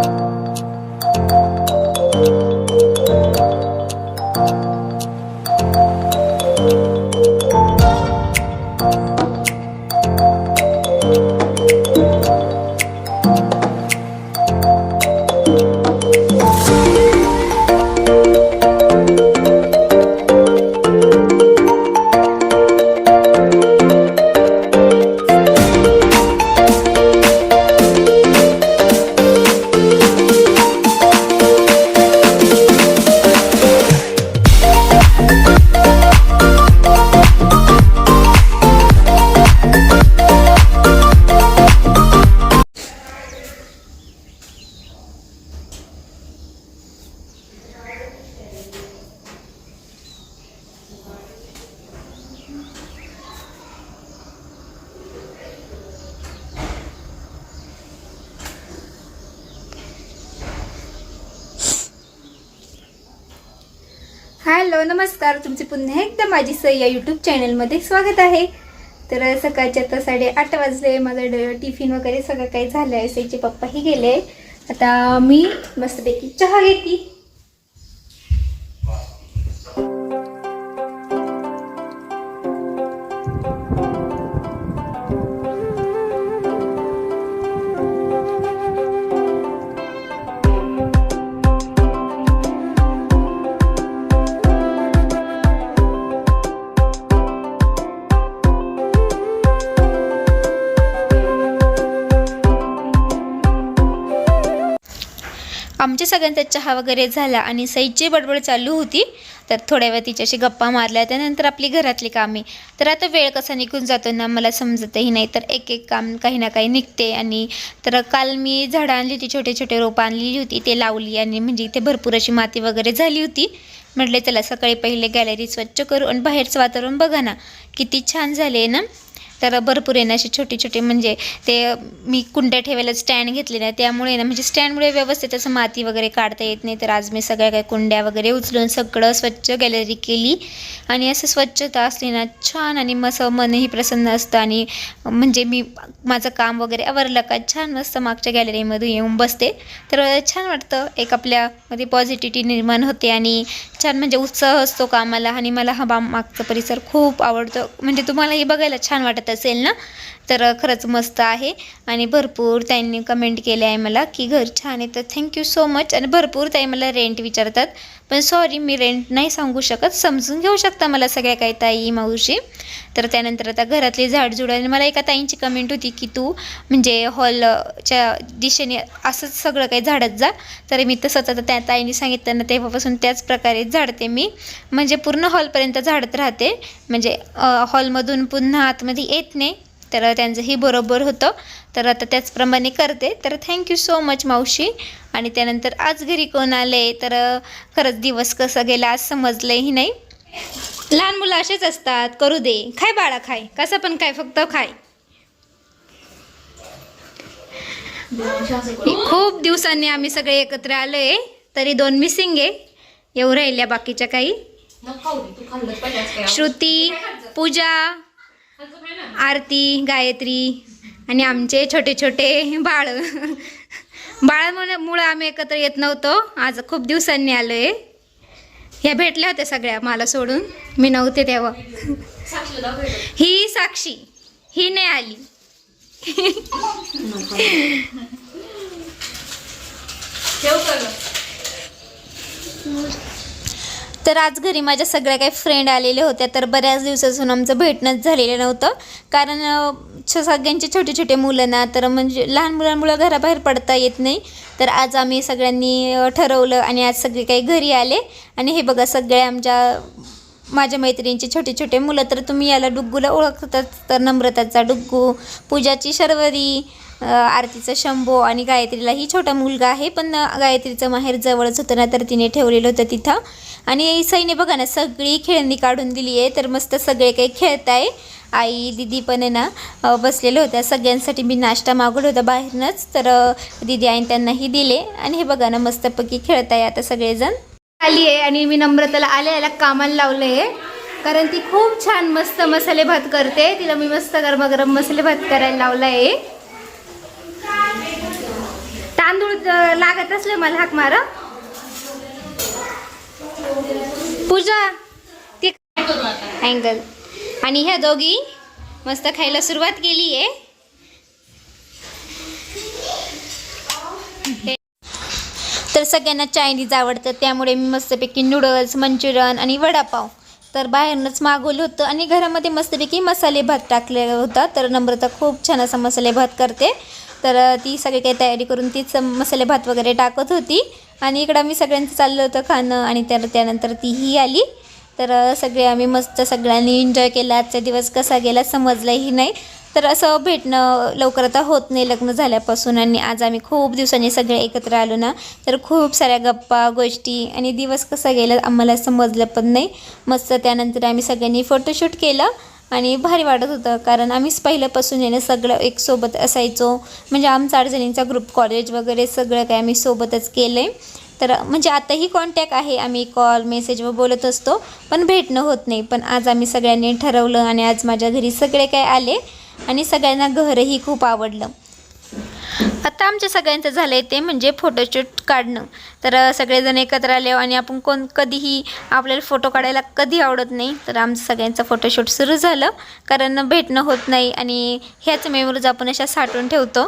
Bye. Hello नमस्कार. तुमचे पुन्हा एकदा माझी सई या यूट्यूब चॅनलमध्ये स्वागत आहे. तर सकाळच्या आता साडे आठ वाजले. माझं ड- टिफिन वगैरे सगळं काही झालं आहे सईचे पप्पाही गेले. आता मी मस्तपैकी चहा घेते सगळ्यांचा चहा वगैरे झाला आणि सईची बडबड चालू होती तर थोड्या वेळ तिच्याशी गप्पा मारल्या. त्यानंतर आपली घरातली कामे. तर आता वेळ कसा निघून जातो ना मला समजतही नाही. तर एक एक काम काही ना काही निघते आणि तर काल मी झाडं आणली होती छोटे छोटे रोपं आणलेली होती ते लावली आणि म्हणजे इथे भरपूर अशी माती वगैरे झाली होती. म्हटले चला सकाळी पहिले गॅलरी स्वच्छ करू आणि बाहेरचं वातावरण बघा ना किती छान झाले ना. तर भरपूर आहे ना असे छोटे छोटे म्हणजे ते मी कुंड्या ठेवायला स्टँड घेतले ना त्यामुळे ना म्हणजे स्टँडमुळे व्यवस्थित असं माती वगैरे काढता येत नाही. तर आज मी सगळ्या काही कुंड्या वगैरे उचलून सगळं स्वच्छ गॅलरी केली. आणि असं स्वच्छता असली ना छान आणि मसं मनही प्रसन्न असतं. आणि म्हणजे मी माझं काम वगैरे आवरलं का छान मस्त मागच्या गॅलरीमध्ये येऊन बसते. तर छान वाटतं. एक आपल्यामध्ये पॉझिटिव्हिटी निर्माण होते आणि छान म्हणजे उत्साह असतो कामाला आणि मला हा बाम मागचा परिसर खूप आवडतो. म्हणजे तुम्हालाही बघायला छान वाटत असेल ना? तर खरंच मस्त आहे. आणि भरपूर त्यांनी कमेंट केले आहे मला की घर छान आहे. तर थँक्यू सो मच आणि भरपूर ताई मला रेंट विचारतात. पण सॉरी मी रेंट नाही सांगू शकत. समजून घेऊ शकता मला सगळ्या काही ताई मावशी. तर त्यानंतर आता घरातली झाडझुड आणि मला एका ताईंची कमेंट होती की तू म्हणजे हॉलच्या दिशेने असंच सगळं काही झाडत जा. तर मी तसंच आता त्या ताईंनी सांगितलं ना तेव्हापासून त्याच प्रकारे झाडते मी. म्हणजे पूर्ण हॉलपर्यंत झाडत राहते. म्हणजे हॉलमधून पुन्हा आतमध्ये येत नाही. तर त्यांचंही बरोबर होतं. तर आता त्याचप्रमाणे करते. तर थँक्यू सो मच मावशी. आणि त्यानंतर आज घरी कोण आले तर खरंच दिवस कसा गेला आज समजलंही नाही. लहान मुलं असेच असतात. करू दे. खाय बाळा खाय. कसं पण काय फक्त खाय. खूप दिवसांनी आम्ही सगळे एकत्र आलोय. तरी दोन मिसिंग आहे. येऊ राहिल्या बाकीच्या काही. श्रुती पूजा आरती गायत्री आणि आमचे छोटे छोटे बाळ. बाळामुळे मुळे आम्ही एकत्र येत नव्हतो. आज खूप दिवसांनी आलो आहे ह्या भेटल्या होत्या सगळ्या मला सोडून. मी नव्हते तेव्हा. ही साक्षी. ही नाही आली. तर आज घरी माझ्या सगळ्या काही फ्रेंड आलेल्या होत्या तर बऱ्याच दिवसासून आमचं भेटणंच झालेलं नव्हतं. कारण छ- सगळ्यांचे छोटे छोटे मुलं ना तर म्हणजे लहान मुलांमुळं घराबाहेर पडता येत नाही. तर आज आम्ही सगळ्यांनी ठरवलं आणि आज सगळे काही घरी आले. आणि हे बघा सगळे आमच्या माझ्या मैत्रिणींचे छोटे छोटे मुलं तर तुम्ही याला डुग्गूला ओळखतात तर नम्रताचा डुग्गू पूजाची शर्वरी आरतीचा शंभो आणि गायत्रीलाही छोटा मुलगा आहे पण गायत्रीचं माहेर जवळच होतं ना तर तिने ठेवलेलं होतं तिथं. आणि सईने बघा ना सगळी खेळणी काढून दिली आहे तर मस्त सगळे काही खेळत आहे आई दिदी पण आहे ना बसलेल्या होत्या. सगळ्यांसाठी मी नाश्ता मागवला होता बाहेरनंच तर दिदी आईने त्यांनाही दिले. आणि हे बघा ना मस्तपैकी खेळत आहे आता सगळेजण. आली आहे आणि मी नम्रताला आले याला कामाला लावलं आहे. कारण ती खूप छान मस्त मसाले भात करते. तिला मी मस्त गरमागरम मसाले भात करायला लावला आहे. तांदूळ लागत असले मला हाक मार. पूजा ती अँगल आणि ह्या दोघी मस्त खायला सुरुवात केली आहे तर सगळ्यांना चायनीज आवडतं त्यामुळे मी मस्तपैकी नूडल्स मंचुरियन आणि वडापाव. तर बाहेरनंच मागवलं होतं आणि घरामध्ये मस्तपैकी मसाले भात टाकले होता. तर नम्रता खूप छान असा मसाले भात करते. तर ती सगळी काही तयारी करून तीच मसाले भात वगैरे टाकत होती. आणि इकडं आम्ही सगळ्यांचं चाललं होतं खाणं आणि त्या त्यानंतर तीही आली. तर सगळे आम्ही मस्त सगळ्यांनी एन्जॉय केला. आजचा दिवस कसा गेला समजलाही नाही. तर असं भेटणं लवकर आता होत नाही लग्न झाल्यापासून आणि आज आम्ही खूप दिवसांनी सगळे एकत्र आलो ना. तर खूप साऱ्या गप्पा गोष्टी आणि दिवस कसा गेला आम्हाला समजलं पण नाही. मस्त त्यानंतर आम्ही सगळ्यांनी फोटोशूट केलं. आणि भारी वाटत होतं. कारण आम्हीच पहिल्यापासून येणं सगळं एक सोबत असायचो. म्हणजे आमचा अडचणींचा ग्रुप कॉलेज वगैरे सगळं काय आम्ही सोबतच केलं आहे तर म्हणजे आताही कॉन्टॅक्ट आहे. आम्ही कॉल मेसेजवर बोलत असतो. पण भेटणं होत नाही. पण आज आम्ही सगळ्यांनी ठरवलं आणि आज माझ्या घरी सगळे काय आले आणि सगळ्यांना घरही खूप आवडलं. आता आमच्या सगळ्यांचं झालं आहे ते म्हणजे फोटोशूट काढणं. तर सगळेजण एकत्र आले आणि आपण कोण कधीही आपल्याला फोटो काढायला कधी आवडत नाही तर आमचं सगळ्यांचं फोटोशूट सुरू झालं. कारण भेटणं होत नाही आणि ह्याच मेमरीज आपण अशा साठवून ठेवतो.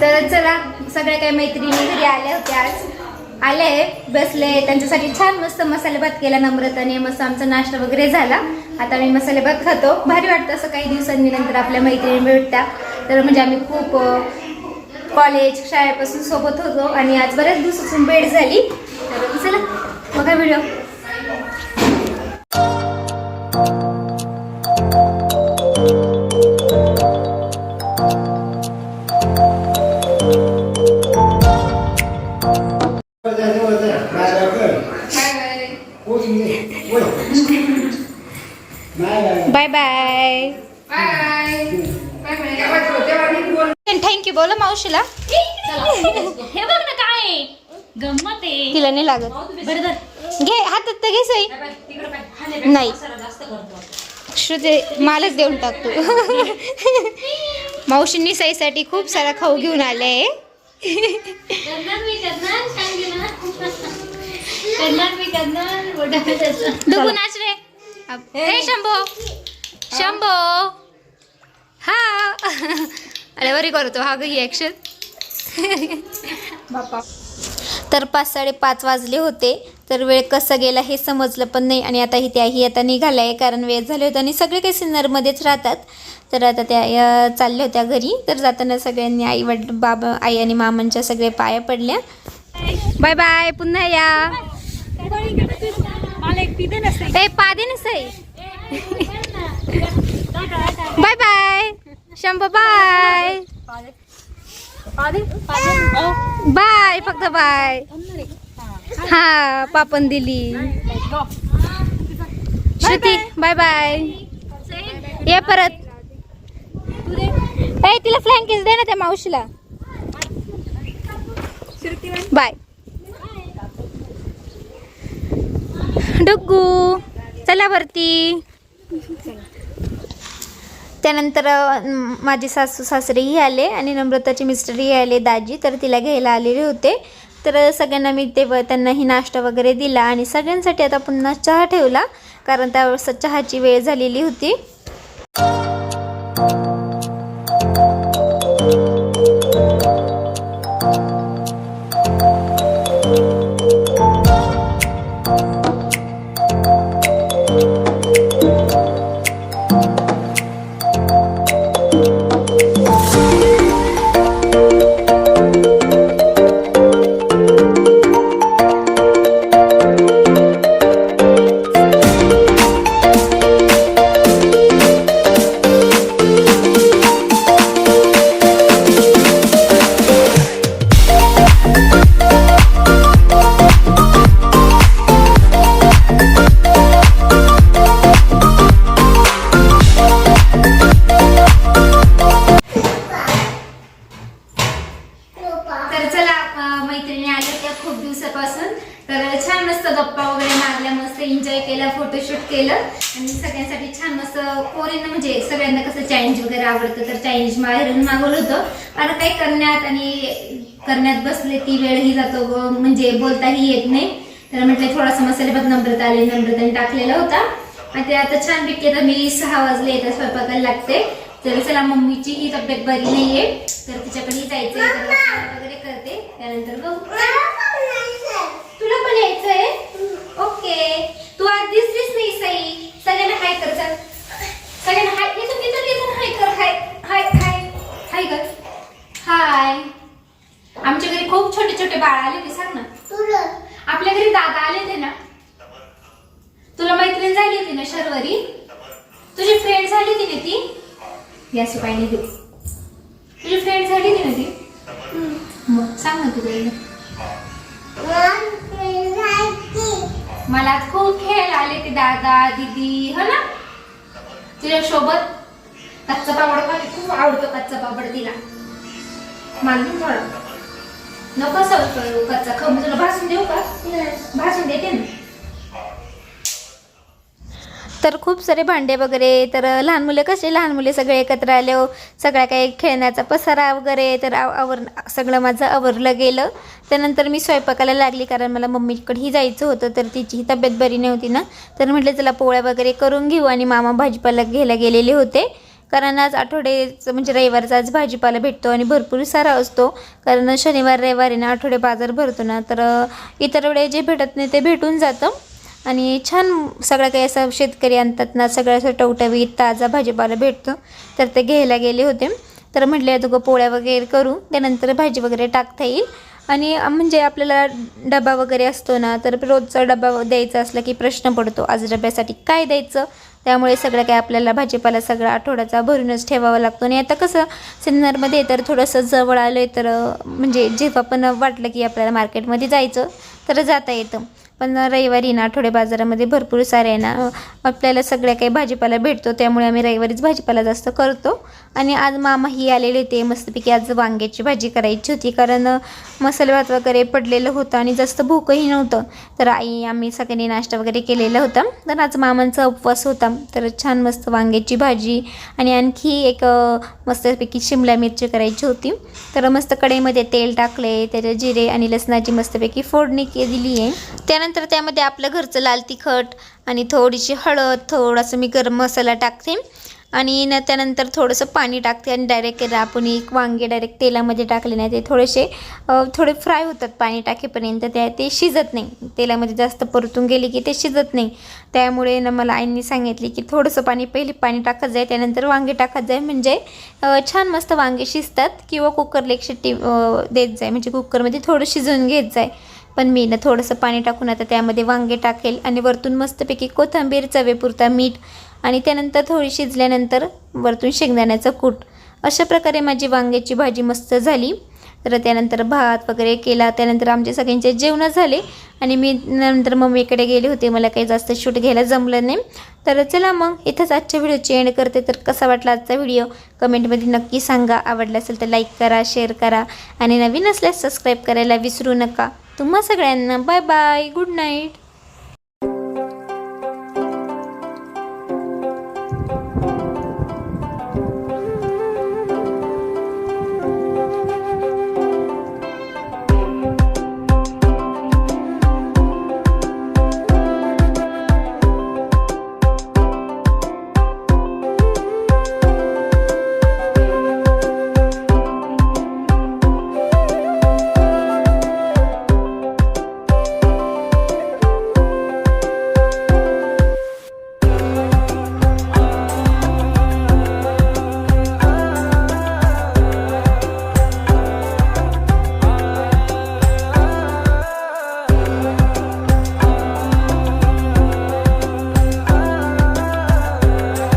तर चला सगळ्या काही मैत्रिणी घरी आल्या होत्या आज. आले बसले. त्यांच्यासाठी छान मस्त मसाले भात केला नम्रताने. मस्त आमचा नाश्ता वगैरे झाला. आता मी मसाले भात खातो. भारी वाटतं असं काही दिवसांनी नंतर आपल्या मैत्रिणी भेटता. तर म्हणजे आम्ही खूप कॉलेज शाळेपासून सोबत होतो आणि आज बऱ्याच दिवसापासून भेट झाली. तर चला बघा व्हिडिओ बाय बाय थँक्यू बोला मावशीला हे बघ ना काय. गंमत आहे. तिला नाही लागत. घे हातात तर घे सई. नाही श्रुती मालच देऊन टाकतो मावशींनी सईसाठी खूप सारा खाऊ घेऊन आले. त्याचं. डुगू नाच रे. हे शंभो. शंभो. हा. अरे बरी करतो हा ही ॲक्शन तर पाच साडेपाच वाजले होते. तर वेळ कसा गेला हे समजलं पण नाही. आणि आता ही त्याही आता निघाल्या आहे कारण वेळ झाले होते आणि सगळे काही सिन्नरमध्येच राहतात. तर आता त्या चालल्या होत्या घरी. तर जाताना सगळ्यांनी आई वड बाबा आई आणि मामांच्या सगळे पाया पडल्या. Bye bye. पुन्हा या मला एक पिते नसते ए पादे नसई bye bye. Shambhu bye. Bye फक्त बाय. हा पापन दिली. Shruti bye bye. ये परत. ए तिला फ्लँकीज दे ना त्या मावशीला. बाय. डुग्गू चला वरती. त्यानंतर माझे सासू सासरेही आले आणि नम्रताचे मिस्टरही आले दाजी. तर तिला घ्यायला आलेले होते. तर सगळ्यांना मी ते त्यांनाही नाश्ता वगैरे दिला आणि सगळ्यांसाठी आता पुन्हा चहा ठेवला कारण त्यावेळेस चहाची वेळ झालेली होती. फोटोशूट केलं. आणि सगळ्यांसाठी छान असं कोरीनं म्हणजे सगळ्यांना कसं चायनीज वगैरे आवडतं तर चायनीज माहेरून मागवलं होतं. आता काही करण्यात आणि करण्यात बसले ती वेळही जातो म्हणजे बोलताही येत नाही. तर म्हटलं थोडासा मसाले बघ नम्रता आले नम्रताने टाकलेला होता. आणि ते आता छान पिके तर मी सहा वाजले येतात स्वयंपाकाला लागते. तर चला मम्मीची ही तब्येत बरी नाहीये. तर तिच्याकडे जायचंय तर वगैरे करते. त्यानंतर बघू तुला पण यायचंय ओके तू आज दिसलीस नाही सई सगळ्यांना हाय कर चल सगळ्यांना हाय इथून इथून इथून हाय कर हाय हाय हाय हाय कर हाय आमच्या घरी खूप छोटे छोटे बाळ आले ते सांग ना आपल्या घरी दादा आले ते ना तुला मैत्रीण झाली होती ना शर्वरी तुझी फ्रेंड झाली होती ना ती या सुपाईने देऊ तुझी फ्रेंड झाली ना ती. मग सांग ना तुझ्या मला आज खूप खेळायला आले ते दादा दीदी हो ना? तुझ्या सोबत कच्चा पापड खाते खूप आवडतो कच्चा पापड तिला. मानून थोडा नको सवय करू कच्चा. खाऊ तुला भासून देऊ का? भासून देते ना. तर खूप सारे भांडे वगैरे तर लहान मुले कसे लहान मुले सगळे एकत्र आले हो. सगळ्या काही खेळण्याचा पसारा वगैरे तर आव- आवर सगळं माझं आवरलं गेलं. त्यानंतर मी स्वयंपाकाला लागली कारण मला मम्मीकडेही जायचं होतं तर तिचीही तब्येत बरी नव्हती ना. तर म्हटलं चला पोळ्या वगैरे करून घेऊ आणि मामा भाजीपाला घ्यायला गेलेले होते. कारण आज आठवड्याचं म्हणजे रविवारचा आज भाजीपाला भेटतो आणि भरपूर सारा असतो. कारण शनिवार रविवारी ना आठवडे बाजार भरतो ना. तर इतर वेळे जे भेटत नाही ते भेटून जातं. आणि छान सगळं काही असं शेतकरी आणतात ना सगळं असं टवटवीत ताजा भाजीपाला भेटतो. तर ते घ्यायला गेले होते. तर म्हटले आता पोळ्या वगैरे करू त्यानंतर भाजी वगैरे टाकता येईल. आणि म्हणजे आपल्याला डबा वगैरे असतो ना तर रोजचा डबा द्यायचा असला की प्रश्न पडतो आज डब्यासाठी काय द्यायचं? त्यामुळे सगळं काय आपल्याला भाजीपाला सगळा आठवड्याचा भरूनच ठेवावा लागतो. आणि आता कसं सिन्नरमध्ये तर थोडंसं जवळ आलं आहे तर म्हणजे जेव्हा पण वाटलं की आपल्याला मार्केटमध्ये जायचं तर जाता येतं. पण रविवारी ना आठवडे बाजारामध्ये भरपूर सारे आहे ना आपल्याला सगळ्या काही भाजीपाला भेटतो त्यामुळे आम्ही रविवारीच भाजीपाला जास्त करतो. आणि आज मामाही आलेले ते मस्तपैकी आज वांग्याची भाजी करायची होती कारण मसाले भात वगैरे पडलेलं होतं आणि जास्त भूकही नव्हतं. तर आई आम्ही सगळ्यांनी नाश्ता वगैरे केलेला होता. तर आज मामांचा उपवास होता. तर छान मस्त वांग्याची भाजी आणि आणखी एक मस्तपैकी शिमला मिरची करायची होती. तर मस्त कढईमध्ये तेल टाकले त्याचे जिरे आणि लसणाची मस्तपैकी फोडणी के- दिली आहे. त्यानंतर त्यामध्ये आपलं घरचं लाल तिखट आणि थोडीशी हळद थोडासा मी गरम मसाला टाकते. आणि न त्यानंतर थोडंसं पाणी टाकते आणि डायरेक्ट आपण एक वांगे डायरेक्ट तेलामध्ये टाकले नाही ते थोडेसे थोडे फ्राय होतात पाणी टाकेपर्यंत. त्या ते शिजत नाही. तेलामध्ये जास्त परतून गेले की ते शिजत नाही. त्यामुळे ना मला आईंनी सांगितले की थोडंसं पाणी पहिले पाणी टाकत जाय त्यानंतर वांगे टाकत जाय. म्हणजे छान मस्त वांगे शिजतात किंवा कुकरला एक शिट्टी देत जाय. म्हणजे कुकरमध्ये थोडं शिजवून घेत जाय. पण मी ना थोडंसं पाणी टाकून आता त्यामध्ये वांगे टाकेल आणि वरतून मस्तपैकी कोथिंबीर चवेपुरता मीठ आणि त्यानंतर थोडी शिजल्यानंतर वरतून शेंगदाण्याचं कूट. अशा प्रकारे माझी वांग्याची भाजी मस्त झाली. तर त्यानंतर भात वगैरे केला. त्यानंतर आमचे सगळ्यांचे जेवणं झाले आणि मी नंतर मम्मीकडे गेले होते. मला काही जास्त शूट घ्यायला जमलं नाही. तर चला मग इथंच आजच्या व्हिडिओची एंड करते. तर कसा वाटला आजचा व्हिडिओ? कमेंटमध्ये नक्की सांगा. आवडला असेल तर लाईक करा शेअर करा आणि नवीन असल्यास सबस्क्राईब करायला विसरू नका. तुम्हा सगळ्यांना बाय बाय गुड नाईट.